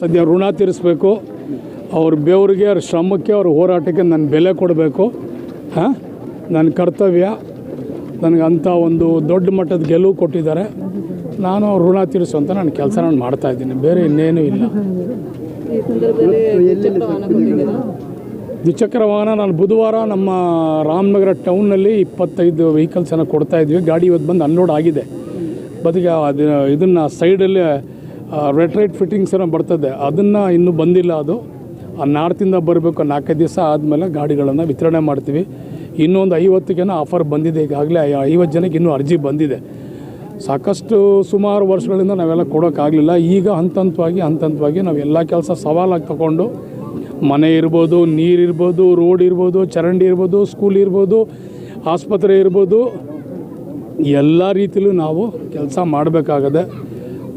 ಸದ್ಯ ಋಣ ತೀರಿಸ್ಬೇಕು. ಅವ್ರ ಬೆವರಿಗೆ ಅವ್ರ ಶ್ರಮಕ್ಕೆ ಅವ್ರ ಹೋರಾಟಕ್ಕೆ ನಾನು ಬೆಲೆ ಕೊಡಬೇಕು. ಹಾಂ? ನನ್ನ ಕರ್ತವ್ಯ. ನನಗೆ ಅಂಥ ಒಂದು ದೊಡ್ಡ ಮಟ್ಟದ ಗೆಲುವು ಕೊಟ್ಟಿದ್ದಾರೆ. ನಾನು ಅವ್ರ ಋಣ ತೀರಿಸುವಂಥ ನಾನು ಕೆಲಸ ನಾನು ಮಾಡ್ತಾ ಇದ್ದೀನಿ. ಬೇರೆ ಇನ್ನೇನೂ ಇಲ್ಲ. ಈ ಸಂದರ್ಭದಲ್ಲಿ ದ್ವಿಚಕ್ರ ವಾಹನ ಕೊಟ್ಟಿದ್ದೀರಾ ದ್ವಿಚಕ್ರ ವಾಹನ ನಾನು ಬುಧವಾರ ನಮ್ಮ ರಾಮನಗರ ಟೌನ್ನಲ್ಲಿ ಇಪ್ಪತ್ತೈದು ವೆಹಿಕಲ್ಸನ್ನು ಕೊಡ್ತಾ ಇದ್ವಿ. ಗಾಡಿ ಇವತ್ತು ಬಂದು ಅನ್ಲೋಡ್ ಆಗಿದೆ. ಬದಿಗೆ ಅದು ಇದನ್ನು ಸೈಡಲ್ಲಿ ರೆಡ್ ಫಿಟ್ಟಿಂಗ್ಸ್ ಏನೋ ಬರ್ತದೆ, ಅದನ್ನು ಇನ್ನೂ ಬಂದಿಲ್ಲ ಅದು. ಆ ನಾರ್ತಿಂದ ಬರಬೇಕು, ನಾಲ್ಕೈದು ದಿವಸ ಆದಮೇಲೆ ಗಾಡಿಗಳನ್ನು ವಿತರಣೆ ಮಾಡ್ತೀವಿ. ಇನ್ನೊಂದು ಐವತ್ತಿಗೇನೋ ಆಫರ್ ಬಂದಿದೆ, ಈಗಾಗಲೇ ಐವತ್ತು ಜನಕ್ಕೆ ಇನ್ನೂ ಅರ್ಜಿ ಬಂದಿದೆ. ಸಾಕಷ್ಟು ಸುಮಾರು ವರ್ಷಗಳಿಂದ ನಾವೆಲ್ಲ ಕೊಡೋಕ್ಕಾಗಲಿಲ್ಲ. ಈಗ ಹಂತ ಹಂತವಾಗಿ ಹಂತ ಹಂತವಾಗಿ ನಾವು ಎಲ್ಲ ಕೆಲಸ ಸವಾಲಾಗಿ ತಗೊಂಡು, ಮನೆ ಇರ್ಬೋದು ನೀರಿರ್ಬೋದು ರೋಡ್ ಇರ್ಬೋದು, ಚರಂಡಿ ಇರ್ಬೋದು ಸ್ಕೂಲ್ ಇರ್ಬೋದು, ಆಸ್ಪತ್ರೆ ಇರ್ಬೋದು, ಎಲ್ಲ ರೀತಿಯಲ್ಲೂ ನಾವು ಕೆಲಸ ಮಾಡಬೇಕಾಗದೆ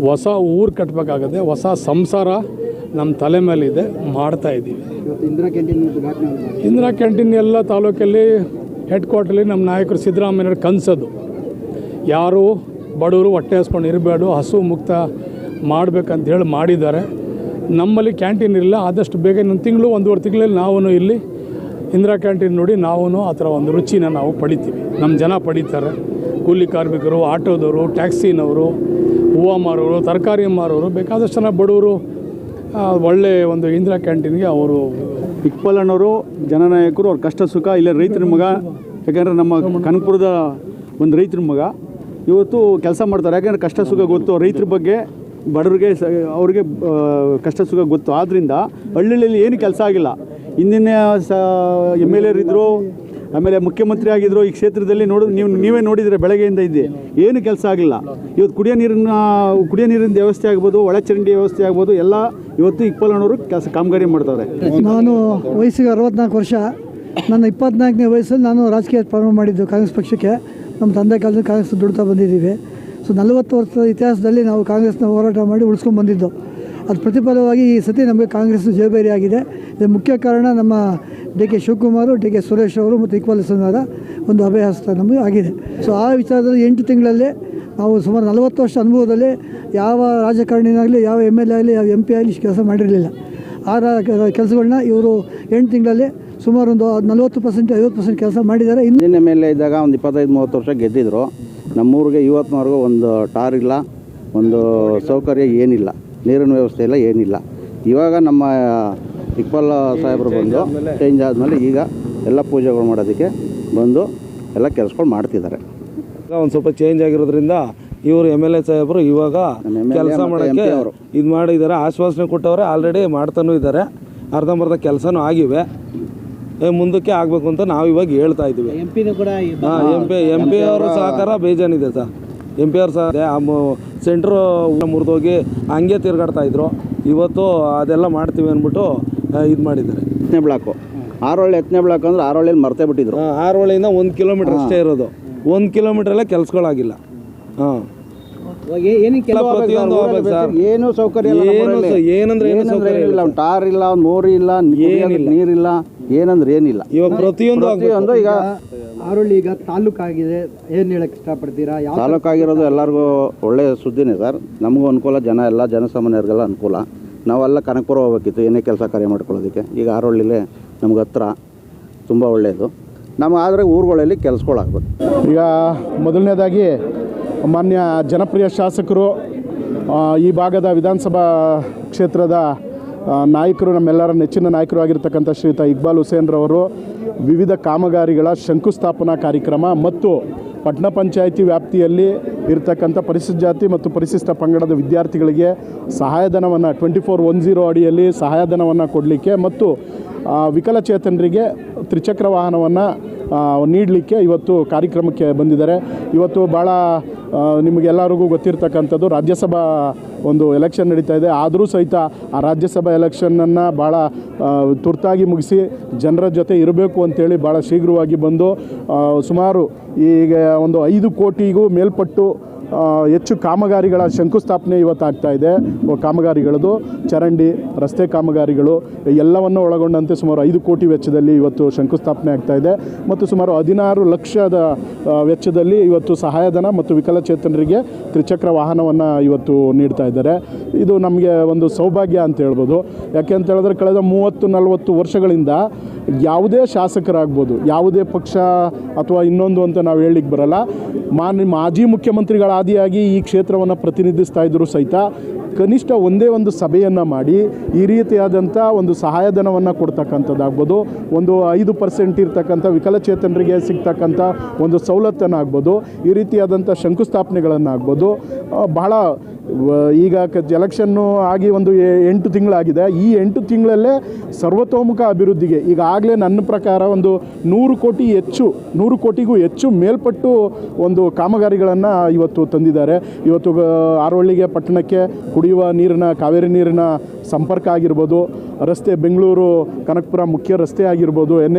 ಹೊಸ ಊರು ಕಟ್ಟಬೇಕಾಗದೆ ಹೊಸ ಸಂಸಾರ ನಮ್ಮ ತಲೆ ಮೇಲಿದೆ ಮಾಡ್ತಾ ಇದ್ದೀವಿ. ಇಂದಿರಾ ಕ್ಯಾಂಟೀನ್ ಎಲ್ಲ ತಾಲೂಕಲ್ಲಿ ಹೆಡ್ ಕ್ವಾರ್ಟರ್ಲಿ ನಮ್ಮ ನಾಯಕರು ಸಿದ್ದರಾಮಯ್ಯವ್ರ ಕನಸದು. ಯಾರು ಬಡವರು ಹೊಟ್ಟೆ ಹಸ್ಕೊಂಡು ಇರಬೇಡು ಹಸು ಮುಕ್ತ ಮಾಡಬೇಕಂತ ಹೇಳಿ ಮಾಡಿದ್ದಾರೆ. ನಮ್ಮಲ್ಲಿ ಕ್ಯಾಂಟೀನ್ ಇಲ್ಲ ಆದಷ್ಟು ಬೇಗ ಇನ್ನೊಂದು ತಿಂಗಳು ಒಂದೂವರೆ ತಿಂಗಳಲ್ಲಿ ನಾವು ಇಲ್ಲಿ ಇಂದಿರಾ ಕ್ಯಾಂಟೀನ್ ನೋಡಿ ನಾವು ಆ ಥರ ಒಂದು ರುಚಿನ ನಾವು ಪಡಿತೀವಿ. ನಮ್ಮ ಜನ ಪಡೀತಾರೆ. ಕೂಲಿ ಕಾರ್ಮಿಕರು ಆಟೋದವರು ಟ್ಯಾಕ್ಸಿನವರು ಹೂವು ಮಾರೋರು, ತರಕಾರಿ ಮಾರೋರು, ಬೇಕಾದಷ್ಟು ಜನ ಬಡವರು ಒಳ್ಳೆ ಒಂದು ಇಂದಿರಾ ಕ್ಯಾಂಟೀನ್ಗೆ ಅವರು ಇಕ್ಬಾಲಣ್ಣವರು ಜನನಾಯಕರು, ಅವ್ರ ಕಷ್ಟ ಸುಖ, ಇಲ್ಲ ರೈತರ ಮಗ, ಯಾಕಂದರೆ ನಮ್ಮ ಕನಕಪುರದ ಒಂದು ರೈತರ ಮಗ, ಇವತ್ತು ಕೆಲಸ ಮಾಡ್ತಾರೆ. ಯಾಕಂದರೆ ಕಷ್ಟ ಸುಖ ಗೊತ್ತು, ರೈತರ ಬಗ್ಗೆ ಬಡವರಿಗೆ ಸ, ಅವ್ರಿಗೆ ಕಷ್ಟ ಸುಖ ಗೊತ್ತು. ಆದ್ದರಿಂದ ಹಳ್ಳಿಯಲ್ಲಿ ಏನು ಕೆಲಸ ಆಗಿಲ್ಲ. ಹಿಂದಿನ ಸ, ಎಂ ಎಲ್ ಎರ್ ಇದ್ದರು ಆಮೇಲೆ ಮುಖ್ಯಮಂತ್ರಿ ಆಗಿದ್ರು ಈ ಕ್ಷೇತ್ರದಲ್ಲಿ ನೋಡಿದ್ರೆ ನೀವು, ನೀವೇ ನೋಡಿದರೆ ಬೆಳಗ್ಗೆಯಿಂದ ಇದ್ದೆ. ಏನು ಕೆಲಸ ಆಗಲಿಲ್ಲ. ಇವತ್ತು ಕುಡಿಯೋ ನೀರಿನ ಕುಡಿಯೋ ನೀರಿನ ವ್ಯವಸ್ಥೆ ಆಗ್ಬೋದು, ಒಳಚರಂಡಿ ವ್ಯವಸ್ಥೆ ಆಗ್ಬೋದು, ಎಲ್ಲ ಇವತ್ತು ಇಪ್ಪಲನವರು ಕೆಲಸ, ಕಾಮಗಾರಿ ಮಾಡ್ತಾರೆ. ನಾನು ವಯಸ್ಸಿಗೆ ಅರವತ್ನಾಲ್ಕು ವರ್ಷ. ನನ್ನ ಇಪ್ಪತ್ನಾಲ್ಕನೇ ವಯಸ್ಸಲ್ಲಿ ನಾನು ರಾಜಕೀಯ ಪ್ರಾರಂಭ ಮಾಡಿದ್ದು ಕಾಂಗ್ರೆಸ್ ಪಕ್ಷಕ್ಕೆ. ನಮ್ಮ ತಂದೆ ಕಾಲದಲ್ಲಿ ಕಾಂಗ್ರೆಸ್ ದುಡ್ತಾ ಬಂದಿದ್ದೀವಿ. ಸೊ ನಲವತ್ತು ವರ್ಷದ ಇತಿಹಾಸದಲ್ಲಿ ನಾವು ಕಾಂಗ್ರೆಸ್ನ ಹೋರಾಟ ಮಾಡಿ ಉಳಿಸ್ಕೊಂಡು ಬಂದಿದ್ದು. ಅದು ಪ್ರತಿಫಲವಾಗಿ ಈ ಸತಿ ನಮಗೆ ಕಾಂಗ್ರೆಸ್ ಜವಾಬ್ದಾರಿ ಆಗಿದೆ ಇದರ ಮುಖ್ಯ ಕಾರಣ ನಮ್ಮ D K Shivakumar, D K Suresh ಅವರು ಮತ್ತು ಇಕ್ಬಾಲ್ ಹಸನ್ವರ ಒಂದು ಅಭಯಹಸ್ತ ನಮಗೆ ಆಗಿದೆ. ಸೊ ಆ ವಿಚಾರದಲ್ಲಿ ಎಂಟು ತಿಂಗಳಲ್ಲಿ ನಾವು ಸುಮಾರು ನಲವತ್ತು ವರ್ಷ ಅನುಭವದಲ್ಲಿ ಯಾವ ರಾಜಕಾರಣಿನಾಗಲಿ ಯಾವ ಎಂ ಎಲ್ ಎ ಆಗಲಿ, ಯಾವ ಎಂ ಪಿ ಆಗಲಿ ಕೆಲಸ ಮಾಡಿರಲಿಲ್ಲ. ಆ ಕೆಲಸಗಳನ್ನ ಇವರು ಎಂಟು ತಿಂಗಳಲ್ಲಿ ಸುಮಾರು ಒಂದು ನಲವತ್ತು ಪರ್ಸೆಂಟ್, ಐವತ್ತು ಪರ್ಸೆಂಟ್ ಕೆಲಸ ಮಾಡಿದ್ದಾರೆ. ಹಿಂದೆ ಎಂ ಎಲ್ ಮೇಲೆ ಇದ್ದಾಗ ಒಂದು ಇಪ್ಪತ್ತೈದು, ಮೂವತ್ತು ವರ್ಷ ಗೆದ್ದಿದ್ರು. ನಮ್ಮೂರಿಗೆ ಇವತ್ತಿನವರೆಗೂ ಒಂದು ಟಾರ್ ಇಲ್ಲ, ಒಂದು ಸೌಕರ್ಯ ಏನಿಲ್ಲ, ನೀರಿನ ವ್ಯವಸ್ಥೆ ಇಲ್ಲ ಏನಿಲ್ಲ. ಇವಾಗ ನಮ್ಮ ಇಕ್ಬಾಲ್ ಸಾಹೇಬರು ಬಂದು ಚೇಂಜ್ ಆದಮೇಲೆ ಈಗ ಎಲ್ಲ ಪೂಜೆಗಳು ಮಾಡೋದಕ್ಕೆ ಬಂದು ಎಲ್ಲ ಕೆಲಸಗಳು ಮಾಡ್ತಿದ್ದಾರೆ. ಒಂದು ಸ್ವಲ್ಪ ಚೇಂಜ್ ಆಗಿರೋದ್ರಿಂದ ಇವರು ಎಂ ಎಲ್ ಎ ಸಾಹೇಬರು ಇವಾಗ ಕೆಲಸ ಮಾಡೋಕ್ಕೆ MP ಇದು ಮಾಡಿದ್ದಾರೆ ಆಶ್ವಾಸನೆ ಕೊಟ್ಟವ್ರೆ ಆಲ್ರೆಡಿ ಮಾಡ್ತಾನೂ ಇದ್ದಾರೆ ಅರ್ಧಂಬರ್ಧ ಕೆಲಸನೂ ಆಗಿವೆ. ಮುಂದಕ್ಕೆ ಆಗಬೇಕು ಅಂತ ನಾವು ಇವಾಗ ಹೇಳ್ತಾ ಇದ್ದೀವಿ. ಎಂ ಪಿನೂ ಕೂಡ ಹಾಂ ಎಂ ಪಿ ಎಂ ಪಿ ಅವರ ಸಹಕಾರ ಬೇಜಾನಿದೆ ಸರ್. ಎಂ ಪಿ ಅವ್ರ ಸಹ ಸೆಂಟ್ರು ಮುರಿದೋಗಿ ಹಂಗೆ ತಿರ್ಗಾಡ್ತಾ ಇದ್ರು. ಇವತ್ತು ಅದೆಲ್ಲ ಮಾಡ್ತೀವಿ ಅಂದ್ಬಿಟ್ಟು ಇದು ಮಾಡಿದ್ದಾರೆ. ಎತ್ತನೇ ಬ್ಲಾಕು. ಆರೋಳಿ ಎತ್ತನೇ ಬ್ಲಾಕ್ ಅಂದ್ರೆ ಆರೋಳಿಯಲ್ಲಿ ಮರ್ತೇ ಬಿಟ್ಟಿದ್ರು. ಆರೋಳಿಯಿಂದ ಒಂದು ಕಿಲೋಮೀಟರ್ ಅಷ್ಟೇ ಇರೋದು. ಒಂದು ಕಿಲೋಮೀಟ್ರಲ್ಲೇ ಕೆಲಸಗಳಾಗಿಲ್ಲ. ಹಾಂ. ಪ್ರತಿಯೊಂದು ಆಗ್ಬೇಕು ಸರ್. ಏನು ಸೌಕರ್ಯ ಇಲ್ಲ ಏನು. ಸ- ಏನಂದ್ರೆ ಏನು ಏನಂದ್ರೆ ಸೌಕರ್ಯ ಏನಿಲ್ಲ ಒಂದು ಟಾರ್ ಇಲ್ಲ ಒಂದು ಮೋರಿ ಇಲ್ಲ ಏನಿಲ್ಲ. ನೀರಿಲ್ಲ ಏನಂದ್ರೆ ಏನಿಲ್ಲ. ಇವಾಗ ಪ್ರತಿಯೊಂದು ಆಗ್ಬೇಕು. ಪ್ರತಿಯೊಂದು ಈಗ ಆರುಳ್ಳಿ ಈಗ ತಾಲೂಕಾಗಿದೆ ಏನು ಹೇಳಕ್ಕೆ ಇಷ್ಟಪಡ್ತೀರಾ? ಯಾವ ತಾಲೂಕಾಗಿರೋದು ಎಲ್ಲರಿಗೂ ಒಳ್ಳೆಯ ಸುದ್ದಿನೇ ಸರ್. ನಮಗೂ ಅನುಕೂಲ ಜನ ಎಲ್ಲ ಜನಸಾಮಾನ್ಯರಿಗೆಲ್ಲ ಅನುಕೂಲ. ನಾವೆಲ್ಲ ಕನಕಪುರ ಹೋಗ್ಬೇಕಿತ್ತು ಏನೇ ಕೆಲಸ ಕಾರ್ಯ ಮಾಡ್ಕೊಳ್ಳೋದಕ್ಕೆ. ಈಗ ಆರೋಳ್ಳಿಲೇ ನಮ್ಗೆ ಹತ್ರ ತುಂಬ ಒಳ್ಳೆಯದು. ನಮ್ಗೆ ಆದರೆ ಊರುಗಳಲ್ಲಿ ಕೆಲಸಗಳಾಗ್ಬೋದು ಈಗ ಮೊದಲನೇದಾಗಿ ಮಾನ್ಯ ಜನಪ್ರಿಯ ಶಾಸಕರು ಈ ಭಾಗದ ವಿಧಾನಸಭಾ ಕ್ಷೇತ್ರದ ನಾಯಕರು, ನಮ್ಮೆಲ್ಲರ ನೆಚ್ಚಿನ ನಾಯಕರು ಆಗಿರ್ತಕ್ಕಂಥ ಶ್ರೀಯುತ ಇಕ್ಬಾಲ್ ಹುಸೇನ್ರವರು ವಿವಿಧ ಕಾಮಗಾರಿಗಳ ಶಂಕುಸ್ಥಾಪನಾ ಕಾರ್ಯಕ್ರಮ ಮತ್ತು ಪಟ್ಟಣ ಪಂಚಾಯಿತಿ ವ್ಯಾಪ್ತಿಯಲ್ಲಿ ಇರತಕ್ಕಂಥ ಪರಿಶಿಷ್ಟ ಜಾತಿ ಮತ್ತು ಪರಿಶಿಷ್ಟ ಪಂಗಡದ ವಿದ್ಯಾರ್ಥಿಗಳಿಗೆ ಸಹಾಯಧನವನ್ನು ಟ್ವೆಂಟಿ ಫೋರ್ ಒನ್ ಜೀರೋ ಅಡಿಯಲ್ಲಿ ಸಹಾಯಧನವನ್ನು ಕೊಡಲಿಕ್ಕೆ ಮತ್ತು ವಿಕಲಚೇತನರಿಗೆ ತ್ರಿಚಕ್ರ ವಾಹನವನ್ನು ನೀಡಲಿಕ್ಕೆ ಇವತ್ತು ಕಾರ್ಯಕ್ರಮಕ್ಕೆ ಬಂದಿದ್ದಾರೆ. ಇವತ್ತು ಭಾಳ ನಿಮಗೆಲ್ಲರಿಗೂ ಗೊತ್ತಿರ್ತಕ್ಕಂಥದ್ದು ರಾಜ್ಯಸಭಾ ಒಂದು ಎಲೆಕ್ಷನ್ ನಡೀತಾ ಇದೆ. ಆದರೂ ಸಹಿತ ಆ ರಾಜ್ಯಸಭಾ ಎಲೆಕ್ಷನನ್ನು ಭಾಳ ತುರ್ತಾಗಿ ಮುಗಿಸಿ ಜನರ ಜೊತೆ ಇರಬೇಕು ಅಂತೇಳಿ ಭಾಳ ಶೀಘ್ರವಾಗಿ ಬಂದು ಸುಮಾರು ಈಗ ಒಂದು ಐದು ಕೋಟಿಗೂ ಮೇಲ್ಪಟ್ಟು ಹೆಚ್ಚು ಕಾಮಗಾರಿಗಳ ಶಂಕುಸ್ಥಾಪನೆ ಇವತ್ತು ಆಗ್ತಾ ಇದೆ ಕಾಮಗಾರಿಗಳದು, ಚರಂಡಿ, ರಸ್ತೆ ಕಾಮಗಾರಿಗಳು ಎಲ್ಲವನ್ನು ಒಳಗೊಂಡಂತೆ ಸುಮಾರು ಐದು ಕೋಟಿ ವೆಚ್ಚದಲ್ಲಿ ಇವತ್ತು ಶಂಕುಸ್ಥಾಪನೆ ಆಗ್ತಾ ಇದೆ. ಮತ್ತು ಸುಮಾರು ಹದಿನಾರು ಲಕ್ಷದ ವೆಚ್ಚದಲ್ಲಿ ಇವತ್ತು ಸಹಾಯಧನ ಮತ್ತು ವಿಕಲಚೇತನರಿಗೆ ತ್ರಿಚಕ್ರ ವಾಹನವನ್ನು ಇವತ್ತು ನೀಡ್ತಾ ಇದ್ದಾರೆ. ಇದು ನಮಗೆ ಒಂದು ಸೌಭಾಗ್ಯ ಅಂತ ಹೇಳ್ಬೋದು. ಯಾಕೆ ಅಂತ ಹೇಳಿದ್ರೆ, ಕಳೆದ ಮೂವತ್ತು ನಲವತ್ತು ವರ್ಷಗಳಿಂದ ಯಾವುದೇ ಶಾಸಕರಾಗ್ಬೋದು, ಯಾವುದೇ ಪಕ್ಷ ಅಥವಾ ಇನ್ನೊಂದು ಅಂತ ನಾವು ಹೇಳಲಿಕ್ಕೆ ಬರಲ್ಲ. ಮಾನ್ಯ ಮಾಜಿ ಮುಖ್ಯಮಂತ್ರಿಗಳ ಆದಿಯಾಗಿ ಈ ಕ್ಷೇತ್ರವನ್ನು ಪ್ರತಿನಿಧಿಸ್ತಾ ಇದ್ದರೂ ಸಹಿತ ಕನಿಷ್ಠ ಒಂದೇ ಒಂದು ಸಭೆಯನ್ನು ಮಾಡಿ ಈ ರೀತಿಯಾದಂಥ ಒಂದು ಸಹಾಯಧನವನ್ನು ಕೊಡ್ತಕ್ಕಂಥದ್ದಾಗ್ಬೋದು, ಒಂದು ಐದು ಪರ್ಸೆಂಟ್ ಇರ್ತಕ್ಕಂಥ ವಿಕಲಚೇತನರಿಗೆ ಸಿಗ್ತಕ್ಕಂಥ ಒಂದು ಸವಲತ್ತನ್ನಾಗ್ಬೋದು ಈ ರೀತಿಯಾದಂಥ ಶಂಕುಸ್ಥಾಪನೆಗಳನ್ನಾಗ್ಬೋದು. ಬಹಳ ಈಗ ಕ, ಎಲೆಕ್ಷನ್ನು ಆಗಿ ಒಂದು ಎಂಟು ತಿಂಗಳಾಗಿದೆ. ಈ ಎಂಟು ತಿಂಗಳಲ್ಲೇ ಸರ್ವತೋಮುಖ ಅಭಿವೃದ್ಧಿಗೆ ಈಗಾಗಲೇ ನನ್ನ ಪ್ರಕಾರ ಒಂದು ನೂರು ಕೋಟಿ ಹೆಚ್ಚು, ನೂರು ಕೋಟಿಗೂ ಹೆಚ್ಚು ಮೇಲ್ಪಟ್ಟು ಒಂದು ಕಾಮಗಾರಿಗಳನ್ನು ಇವತ್ತು ತಂದಿದ್ದಾರೆ. ಇವತ್ತು ಆರೋಳಿಗೆ ಪಟ್ಟಣಕ್ಕೆ ಕುಡಿಯುವ ನೀರಿನ ಕಾವೇರಿ ನೀರಿನ ಸಂಪರ್ಕ ಆಗಿರ್ಬೋದು ರಸ್ತೆ ಬೆಂಗಳೂರು ಕನಕಪುರ ಮುಖ್ಯ ರಸ್ತೆ ಆಗಿರ್ಬೋದು ಎನ್